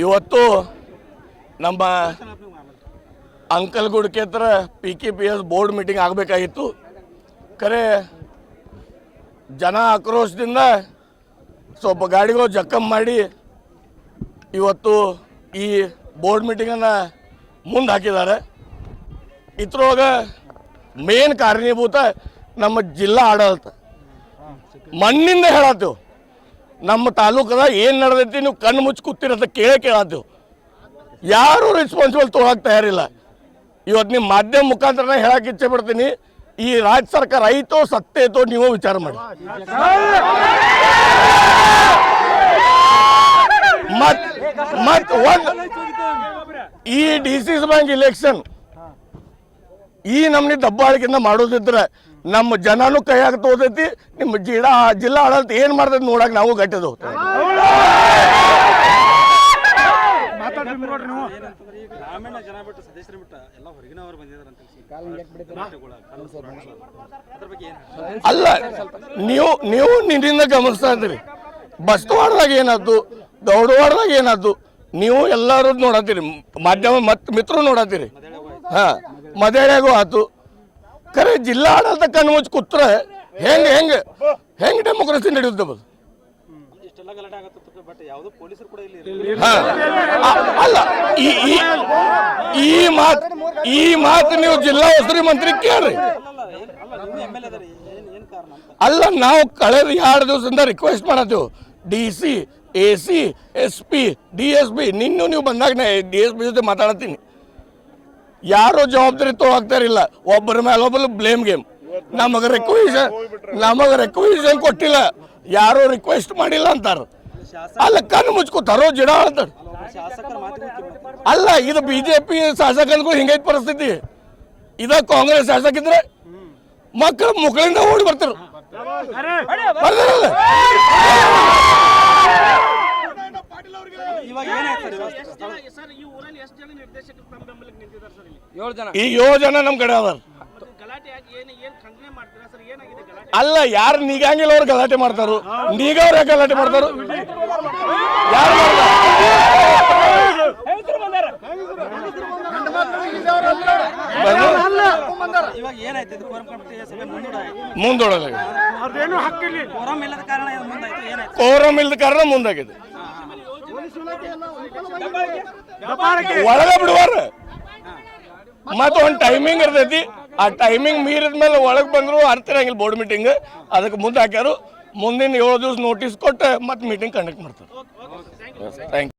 ಇವತ್ತು ನಮ್ಮ ಅಂಕಲ್ ಗುಡ್ಕೆ ಹತ್ರ P K P S board meeting ಆಗಬೇಕಾಗಿತ್ತು. ಖರೆ, ಜನ ಆಕ್ರೋಶದಿಂದ ಸ್ವಲ್ಪ ಗಾಡಿಗಳು ಜಕ್ಕಂ ಮಾಡಿ ಇವತ್ತು ಈ ಬೋರ್ಡ್ ಮೀಟಿಂಗನ್ನು ಮುಂದೆ ಹಾಕಿದ್ದಾರೆ ಇದ್ರೊಳಗೆ ಮೇನ್ ಕಾರಣೀಭೂತ ನಮ್ಮ ಜಿಲ್ಲಾ ಆಡಳಿತ. ಮಣ್ಣಿಂದ ಹೇಳತ್ತೇವೆ. ನಮ್ಮ ತಾಲೂಕದ ಏನು ನಡೆದೈತಿ ನೀವು ಕಣ್ಣು ಮುಚ್ಚಿ ಅಂತ ಕೇಳೇ ಕೇಳತ್ತೇವೆ ಯಾರು ರೆಸ್ಪಾನ್ಸಿಬಲ್ ತೊಗೊಳಕ್ಕೆ ತಯಾರಿಲ್ಲ. ಇವತ್ತು ನಿಮ್ಮ ಮಾಧ್ಯಮ ಮುಖಾಂತರ ಹೇಳಕ್ಕೆ ಇಚ್ಛೆ ಪಡ್ತೀನಿ, ಈ ರಾಜ್ಯ ಸರ್ಕಾರ ಐತೋ ಸತ್ತೈತೋ ನೀವು ವಿಚಾರ ಮಾಡಿ. ಮತ್ ಮತ್ ಒಂದ್ ಈ D C C bank election ಈ ನಮ್ನಿ ದಬ್ಬಾಳಿಕೆಯಿಂದ ಮಾಡೋದಿದ್ರೆ ನಮ್ಮ ಜನನು ಕೈಯಾಗ ತೋದೈತಿ ನಿಮ್ಮ ಜಿಲ್ಲಾ ಜಿಲ್ಲಾ ಆಡಳಿತ ಏನ್ ಮಾಡ್ತೈತಿ ನೋಡಕ್ ನಾವು ಗಟ್ಟಿದ ಹೋಗ್ತೇವೆ. ಏನಂತಂದ್ರೆ ಈಗ ಗ್ರಾಮೀಣ ಜನ ಬಿಟ್ಟು ಸದಸ್ಯರು ಬಿಟ್ಟು ಎಲ್ಲ ಹೊರಗಿನವರು ಬಂದಿದ್ದಾರೆ ಅಂತ ಅದ್ರ ಅಲ್ಲ ನೀವು ನೀವು ನಿನ್ನಿಂದ ಗಮನಿಸ್ತಾ ಇದ್ದೀರಿ. ಬಸ್ತವಾಡದಾಗ ಏನಾದ್ದು ದೌಡವಾಡದಾಗ ಏನಾದ್ದು ನೀವು ಎಲ್ಲರೂ ನೋಡತ್ತೀರಿ. ಮಾಧ್ಯಮ ಮತ್ ಮಿತ್ರರು ನೋಡತ್ತೀರಿ. ಹ ಮದೇಳಿಯಾಗೂ ಆತು. ಖರೆ ಜಿಲ್ಲಾ ಆಡಳಿತ ಕಣ್ಣು ಮುಚ್ಚಿ ಕೂತ್ರೆ ಹೆಂಗೆ ಹೆಂಗೆ ಹೆಂಗೆ ಡೆಮೋಕ್ರಸಿ ನಡೆಯುತ್ತೆ. ಅಲ್ಲ ಈ ಮಾತು ಈ ಮಾತು ನೀವು ಜಿಲ್ಲಾ ಉಸ್ತುವಾರಿ ಮಂತ್ರಿ ಕೇಳ್ರಿ. ಅಲ್ಲ ನಾವು ಕಳೆದ ಎರಡು ದಿವಸದಿಂದ request ಮಾಡತ್ತೇವೆ. D C A C S P D S P ನಿನ್ನೂ ನೀವು ಬಂದಾಗ ಡಿ ಎಸ್ ಪಿ ಜೊತೆ ಮಾತಾಡತ್ತೀನಿ. ಯಾರು ಜವಾಬ್ದಾರಿ ತೊಗೊಳಾಗ್ತಾರಿಲ್ಲ ಒಬ್ಬರ ಮೇಲೆ ಒಬ್ಬರು ಬ್ಲೇಮ್ ಗೇಮ್ ನಮಗೆ ರಿಕ್ವೆಷನ್ ನಮಗೆ ರಿಕ್ವೆಷನ್ ಕೊಟ್ಟಿಲ್ಲ. ಯಾರು ರಿಕ್ವೆಸ್ಟ್ ಮಾಡಿಲ್ಲ ಅಂತಾರ. ಅಲ್ಲ ಕಣ್ಣು ಮುಚ್ಕೋತಾರೋ ಜಿಡ ಅಂತಾರ. ಅಲ್ಲ, ಇದು ಬಿ ಜೆ ಪಿ ಶಾಸಕರಿಗೂ ಹಿಂಗೈತೆ ಪರಿಸ್ಥಿತಿ. ಇದ ಕಾಂಗ್ರೆಸ್ ಶಾಸಕ ಇದ್ರೆ ಮಕ್ಕಳು ಮುಕ್ಕಳಿಂದ ಓಡಿ ಬರ್ತಾರೆ. ಇಲ್ಲಿ? ಏಳು ಜನ. ಈ ಏಳು ಜನ ನಮ್ಮ ಕಡೆ ಅದಾರ. ಗಲಾಟೆ ಆಗಿ ಏನು ಏನು ಮಾಡ್ತೀರಾ ಸರ್? ಏನಾಗಿದೆ ಗಲಾಟೆ? ಅಲ್ಲ ಯಾರು ನೀಗಂಗಿಲ್ಲ ಅವ್ರು ಗಲಾಟೆ ಮಾಡ್ತಾರು? ನೀಗ ಅವ್ರು ಯಾಕೆ ಗಲಾಟೆ ಮಾಡ್ತಾರು? ಯಾರು ಇವಾಗ ಏನಾಯ್ತು ಇದು ಕೋರಂ ಇಲ್ಲದ ಕಾರಣ ಮುಂದಾಗಿದೆ. ಒಳಗ ಬಿಡುವಾರ ಮತ್ತ ಒಂದು ಟೈಮಿಂಗ್ ಇರ್ತೈತಿ. ಆ ಟೈಮಿಂಗ್ ಮೀರಿದ ಮೇಲೆ ಒಳಗೆ ಬಂದ್ರು ಅರ್ಥ ಇರಂಗಿಲ್ಲ ಬೋರ್ಡ್ ಮೀಟಿಂಗ್ ಅದಕ್ಕೆ ಮುಂದೆ ಹಾಕ್ಯಾರು. ಮುಂದಿನ ಏಳು ದಿವಸ ನೋಟಿಸ್ ಕೊಟ್ಟು ಮತ್ತೆ ಮೀಟಿಂಗ್ ಕಂಡಕ್ಟ್ ಮಾಡ್ತಾರೆ. Thank you